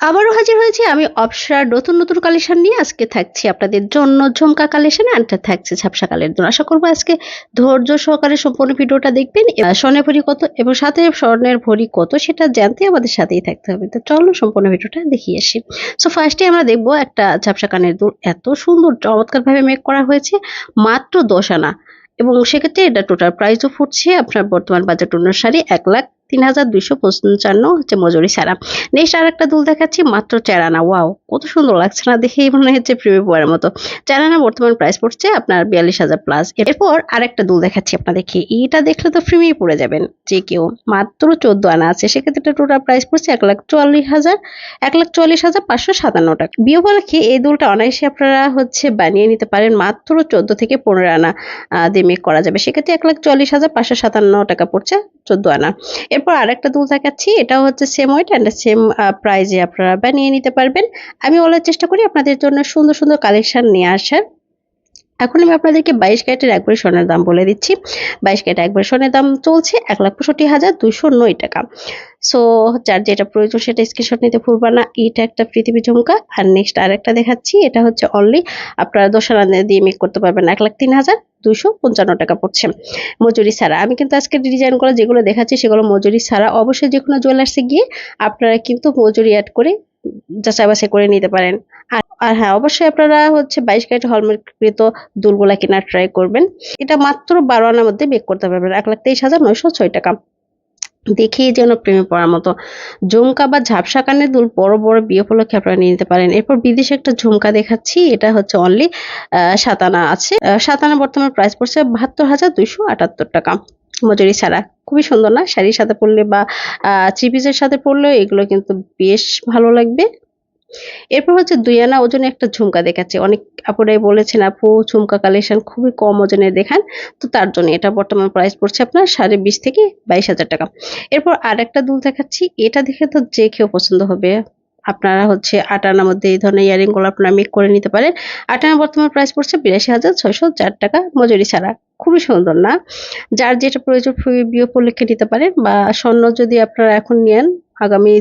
আবারও হাজির হয়েছি আমি অপসার নতুন নতুন কালেকশন নিয়ে। আজকে থাকছি আপনাদের জন্য ঝুমকা কালেকশন আনতে থাকছে ঝাপসা কালের জন্য। আশা করব আজকে ধৈর্য সহকারে সম্পূর্ণ ভিডিওটা দেখবেন। স্বর্ণের ভরি কত এবং সাথে স্বর্ণের ভরি কত সেটা জানতে আমাদের সাথেই থাকতে হবে। তো চলো সম্পূর্ণ ভিডিওটা দেখিয়ে আসি। সো ফার্স্টে আমরা দেখব একটা ঝাপসা কানের দুল। এত সুন্দর চমৎকার ভাবে মেক করা হয়েছে, মাত্র দশ আনা। এবং সেক্ষেত্রে এটা টোটাল প্রাইসও ফুটছে। আপনার বর্তমান বাজেট অনুসারে এক লাখ তিন হাজার দুইশো পঞ্চান্ন হচ্ছে মজুরি ছাড়া নেক্সট আর একটা দুল দেখাচ্ছি, মাত্র চারানা ওয়াও, কত সুন্দর লাগছে না দেখেই মনে হচ্ছে প্রেমে পড়ার মতো। চারানা বর্তমান প্রাইস পড়ছে আপনার বিয়াল্লিশ হাজার প্লাস এরপর আর একটা দুল দেখাচ্ছি আপনাদেরকে। এটা দেখলে তো ফ্রিমেই পড়ে যাবেন যে কেউ মাত্র চোদ্দ আনা আছে, সেক্ষেত্রে টোটাল প্রাইস পড়ছে এক লাখ চুয়াল্লিশ হাজার, এক লাখ চুয়াল্লিশ হাজার পাঁচশো সাতান্ন টাকা। বিয়ে উপলক্ষে এই দুলটা অনায়াসে আপনারা হচ্ছে বানিয়ে নিতে পারেন, মাত্র চোদ্দ থেকে পনেরো আনা দিয়ে মেক করা যাবে। সেক্ষেত্রে এক লাখ চুয়াল্লিশ হাজার পাঁচশো সাতান্ন টাকা পড়ছে চোদ্দ আনা। এরপর আরেকটা দুল দেখাচ্ছি এটাও হচ্ছে সেম ওয়েট অ্যান্ড সেম প্রাইজে আপনারা বানিয়ে নিতে পারবেন। আমি বলার চেষ্টা করি আপনাদের জন্য সুন্দর সুন্দর কালেকশন নিয়ে আসার। এখন আমি আপনাদেরকে বাইশ ক্যারেটের একবারে স্বর্ণের দাম বলে দিচ্ছি। বাইশ ক্যারেট একবারে স্বর্ণের দাম চলছে এক লাখ পঁয়ষট্টি হাজার দুইশো নয় টাকা। সো যার যেটা প্রয়োজন সেটা স্ক্রিনশট নিতে ভুলবা না। এটা একটা পৃথিবী ঝুমকা। আর নেক্সট আরেকটা দেখাচ্ছি। এটা হচ্ছে অনলি আপনারা দোসারা দিয়ে মেক করতে পারবেন এক লাখ তিন হাজার দুশো পঞ্চান্ন টাকা পড়ছে মজুরি ছাড়া। আমি কিন্তু আজকে ডিজাইনগুলো যেগুলো দেখাচ্ছি সেগুলো মজুরি ছাড়া। অবশ্যই যে কোনো জুয়েলার্সে গিয়ে আপনারা কিন্তু মজুরি অ্যাড করে যাচাই বাছাই করে নিতে পারেন। আর আর হ্যাঁ অবশ্যই আপনারা হচ্ছে বাইশ ক্যারেট হলমার্ককৃত দুলগুলা কেনার ট্রাই করবেন। এটা মাত্র বারো আনার মধ্যে বেক করতে পারবেন, এক লাখ তেইশ হাজার নয়শো ছয় টাকা। দেখেই যেন প্রেমে পড়ার মতো। ঝুমকা বা ঝাপসা কানের দুল বড় বড় বিয়ে উপলক্ষে আপনারা নিয়ে নিতে পারেন। এরপর বিদেশে একটা ঝুমকা দেখাচ্ছি, এটা হচ্ছে অনলি সাতানা আছে। সাতানা বর্তমান প্রাইস পড়ছে বাহাত্তর হাজার দুইশো আটাত্তর টাকা। মজুরি ছাড়া। খুবই সুন্দর না? শাড়ির সাথে পরলে বা থ্রি পিসের সাথে পরলেও এগুলো কিন্তু বেশ ভালো লাগবে। এরপর হচ্ছে দুই আনা ওজনে একটা ঝুমকা দেখাচ্ছে। অনেক আপুরাই বলেছেন, আপু, ঝুমকা কালেকশন খুবই কম ওজনের দেখান। তো তার জন্য এটা বর্তমান প্রাইস পড়ছে আপনার সাড়ে বিশ থেকে বাইশ হাজার টাকা। এরপর আর একটা দুল দেখাচ্ছি। এটা দেখে তো যে কেউ পছন্দ হবে। আপনারা হচ্ছে আট আনার মধ্যে এই ধরনের ইয়ারিংগুলো আপনারা মেক করে নিতে পারেন। আট আনা বর্তমান প্রাইস পড়ছে বিরাশি হাজার ছয়শো চার টাকা মজুরি ছাড়া। খুবই সুন্দর, না? যার যেটা প্রয়োজন বিয়ে উপলক্ষে নিতে পারেন। বা স্বর্ণ যদি আপনারা এখন নেন আগামী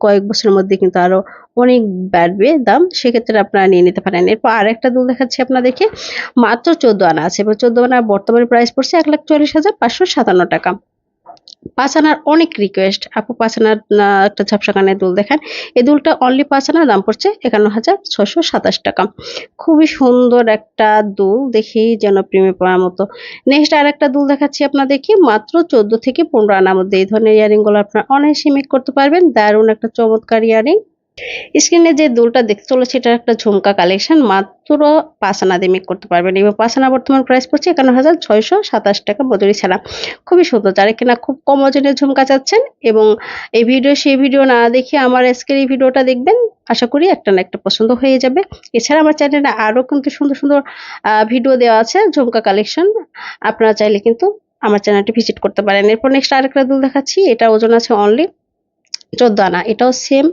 কয়েক বছরের মধ্যে কিন্তু আরও অনেক বাড়বে দাম, সেক্ষেত্রে আপনারা নিয়ে নিতে পারেন। এরপর আরেকটা দুল দেখাচ্ছি আপনাদেরকে। মাত্র চোদ্দ আনা আছে। এবার চোদ্দ আনার বর্তমানে প্রাইস পড়ছে এক লাখ চল্লিশ হাজার পাঁচশো সাতান্ন টাকা। পাঁচ আনার অনেক রিকোয়েস্ট আপু পাঁচ আনার আহ, একটা ঝাপসা কানের দুল দেখেন। এই দুলটা অনলি পাঁচ আনার দাম পড়ছে একান্ন হাজার ছশো সাতাশ টাকা। খুবই সুন্দর একটা দুল দেখি যেন প্রেমে পড়ার মতো। নেক্সট আর একটা দুল দেখাচ্ছি আপনাদেরকে মাত্র চোদ্দ থেকে পনেরো আনার মধ্যে। এই ধরনের ইয়ারিংগুলো আপনারা অনায়াসে মেক করতে পারবেন। দারুণ একটা চমৎকার ইয়ারিং। স্ক্রিনে যে দুলটা দেখতে চলেছে এটা একটা ঝুমকা কালেকশন মাত্র পাঁচ আনা দিয়ে মেক করতে পারবেন। এবং পাঁচ আনা বর্তমান প্রাইস পড়ছে একান্ন হাজার ছয়শো সাতাশ টাকা মজুরি ছাড়া। খুবই সুন্দর, যারা কিনা খুব কম ওজনের ঝুমকা চাচ্ছেন এবং এই ভিডিও সেই ভিডিও না দেখে আমার আজকের এই ভিডিওটা দেখবেন, আশা করি একটা না একটা পছন্দ হয়ে যাবে। এছাড়া আমার চ্যানেলে আরও কিন্তু সুন্দর সুন্দর ভিডিও দেওয়া আছে, ঝুমকা কালেকশন আপনারা চাইলে কিন্তু আমার চ্যানেলটি ভিজিট করতে পারেন। এরপর নেক্সট আরেকটা দুল দেখাচ্ছি এটা ওজন আছে অনলি চোদ্দ আনা, এটাও সেম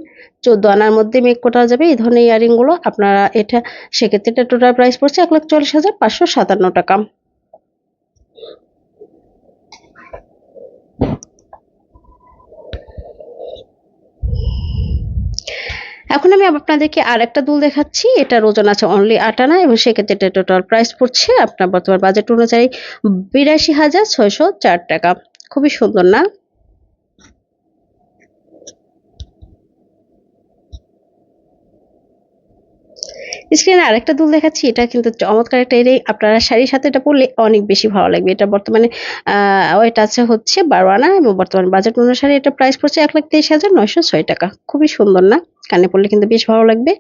চোদ্দ আনার মধ্যে মেক করা যাবে, এই ধরনের ইয়ারিংগুলো আপনারা এটা, সেক্ষেত্রে এটা টোটাল প্রাইস পড়ছে এক লাখ চল্লিশ হাজার পাঁচশো সাতান্ন টাকা। এখন আমি আপনাদেরকে আর একটা দুল দেখাচ্ছি, এটার ওজন আছে অনলি আট আনা এবং সেক্ষেত্রে এটা টোটাল প্রাইস পড়ছে আপনার বর্তমান বাজেট অনুযায়ী বিরাশি হাজার ছয়শো চার টাকা। খুবই সুন্দর না? স্ক্রিনে আরেকটা দুল দেখাচ্ছি, এটা কিন্তু চমৎকার একটা এটাই আপনারা শাড়ির সাথে এটা পরলে অনেক বেশি ভালো লাগবে। এটা বর্তমানে ওয়েট আছে হচ্ছে আনা এবং বর্তমানে বাজেট অনুসারে এটা প্রাইস পড়ছে এক লাখ তেইশ হাজার নয়শো ছয় টাকা। খুবই সুন্দর না? কানে পড়লে কিন্তু বেশ ভালো লাগবে।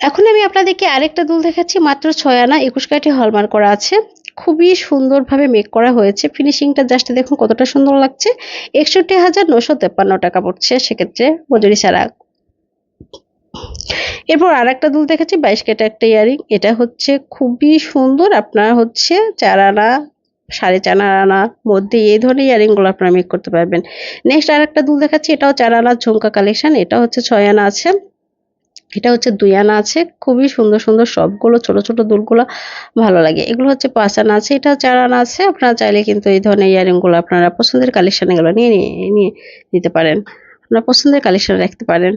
এখন আমি আপনাদেরকে আরেকটা দুল দেখাচ্ছি, মাত্র ছয় আনা, একুশ কাঠি হলমার্ক করা আছে। খুবই সুন্দরভাবে মেক করা হয়েছে। ফিনিশিংটা জাস্ট দেখুন কতটা সুন্দর লাগছে। একষট্টি হাজার নশো তেপ্পান্ন টাকা পড়ছে সেক্ষেত্রে মজুরি ছাড়া। এরপর আর একটা দুল দেখাচ্ছি, বাইশ কেটে একটা ইয়ারিং এটা হচ্ছে খুবই সুন্দর। আপনার হচ্ছে চার আনা, সাড়ে চার আনার মধ্যে এই ধরনের ইয়ারিংগুলো আপনারা মেক করতে পারবেন। নেক্সট আর একটা দুল দেখাচ্ছি, এটাও চার আনার ঝুমকা কালেকশন এটা হচ্ছে ছয় আনা আছে। এটা হচ্ছে দুই আনা আছে, খুবই সুন্দর সুন্দর সবগুলো, ছোট ছোট দুলগুলো ভালো লাগে। এগুলো হচ্ছে পাঁচ আনা আছে, এটা চার আনা আছে, আপনারা চাইলে কিন্তু এই ধরনের ইয়ারিংগুলো আপনারা পছন্দের কালেকশন এগুলো নিয়ে নিয়ে নিতে পারেন। আপনারা পছন্দের কালেকশন রাখতে পারেন।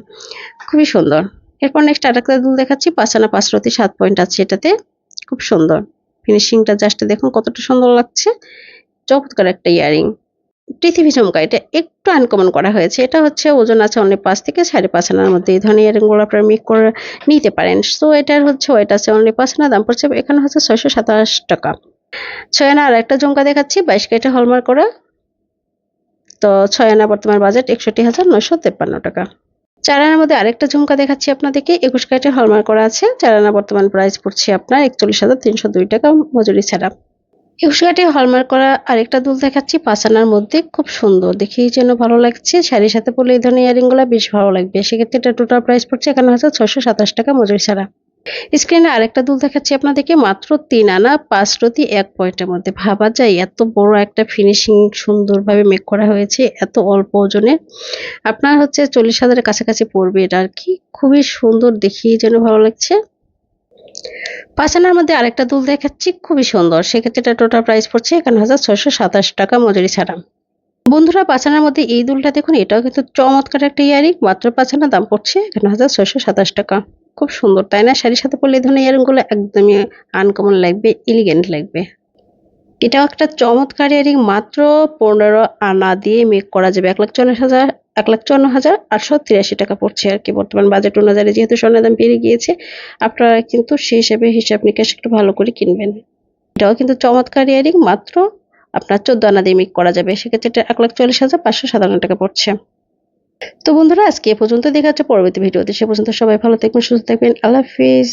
খুবই সুন্দর। এরপর নেক্সট আরেকটা দুল দেখাচ্ছি পাঁচ আনা পাঁচ রতি সাত পয়েন্ট আছে এটাতে। খুব সুন্দর। ফিনিশিংটা জাস্ট দেখুন কতটা সুন্দর লাগছে। চমৎকার একটা ইয়ারিং। পৃথিবী ঝুমকা এটা একটু আনকমন করা হয়েছে। এটা হচ্ছে, ওজন আছে অনলি পাঁচ থেকে সাড়ে পাঁচ আনার মধ্যে। এই ধরনের ইয়ারিংগুলো আপনারা মেক করে নিতে পারেন। সো এটার হচ্ছে ওয়েট আছে অনলি পাঁচ আনা, দাম পড়ছে এখানে হচ্ছে ছয়শো সাতাশ টাকা। ছয় আনা আর একটা ঝুমকা দেখাচ্ছি, বাইশ কেটে হলমার্ক করা। তো ছয় আনা বর্তমান বাজেট একষট্টি হাজার নয়শো তেপ্পান্ন টাকা। চার আনার মধ্যে আরেকটা ঝুমকা দেখাচ্ছি আপনাদেরকে, একুশ কাটে হলমার্ক করা আছে। চার আনা বর্তমান প্রাইস পড়ছে আপনার একচল্লিশ হাজার তিনশো দুই টাকা মজুরি ছাড়া। একুশ কাটে হলমার্ক করা আরেকটা দুল দেখাচ্ছি। পাঁচ আনার মধ্যে খুব সুন্দর। দেখেই যেন ভালো লাগছে। শাড়ির সাথে পরলে এই ধরনের ইয়ারিংগুলো বেশ ভালো লাগবে। সেক্ষেত্রে এটা টোটাল প্রাইস পড়ছে। এখানে হচ্ছে ছশো সাতাশ টাকা মজুরি ছাড়া। স্ক্রিনে আরেকটা দুল দেখাচ্ছি আপনাদেরকে। মাত্র তিন আনা, পাঁচ রতি, এক পয়েন্টের মধ্যে। ভাবা যায়, এত বড় একটা ফিনিশিং সুন্দরভাবে মেক করা হয়েছে, এত অল্প ওজনে। আপনার হচ্ছে চল্লিশ হাজারের কাছাকাছি পড়বে এটা আর কি। খুবই সুন্দর দেখিয়ে যেন ভালো লাগছে। পাঁচ আনার মধ্যে আরেকটা দুল দেখাচ্ছি, খুবই সুন্দর। সেক্ষেত্রে এটা টোটাল প্রাইস পড়ছে এখানে হাজার ছয়শো সাতাশ টাকা মজুরি ছাড়া। বন্ধুরা পাঁচানার মধ্যে এই দুলটা দেখুন, এটাও কিন্তু চমৎকার একটা ইয়ারিং মাত্র পাঁচানা দাম পড়ছে এখানে হাজার ছয়শো সাতাশ টাকা। খুব সুন্দর, তাই না? শাড়ির সাথে পরলে এই ধরনের ইয়ারিংগুলো একদমই আনকমন লাগবে এলিগেন্ট লাগবে। এটাও একটা চমৎকার ইয়ারিং মাত্র পনেরো আনা দিয়ে মেক করা যাবে, এক লাখ চল্লিশ হাজার এক লাখ চুয়ান্ন হাজার আটশো তিরাশি টাকা পড়ছে আর কি বর্তমান বাজেট অনুযায়ী। যেহেতু স্বর্ণের দাম বেড়ে গিয়েছে, আপনারা কিন্তু সেই হিসাবে হিসাব নিকাশ একটু ভালো করে কিনবেন। এটাও কিন্তু চমৎকার ইয়ারিং, মাত্র আপনার চোদ্দ আনা দিয়ে মেক করা যাবে। সেক্ষেত্রে এটা এক লাখ চল্লিশ হাজার পাঁচশো সাতান্ন টাকা পড়ছে। তো বন্ধুরা, আজকে এ পর্যন্ত দেখা যাচ্ছে পরবর্তী ভিডিওতে। সে পর্যন্ত সবাই ভালো থাকবেন, সুস্থ থাকবেন। আল্লাহ হাফিজ।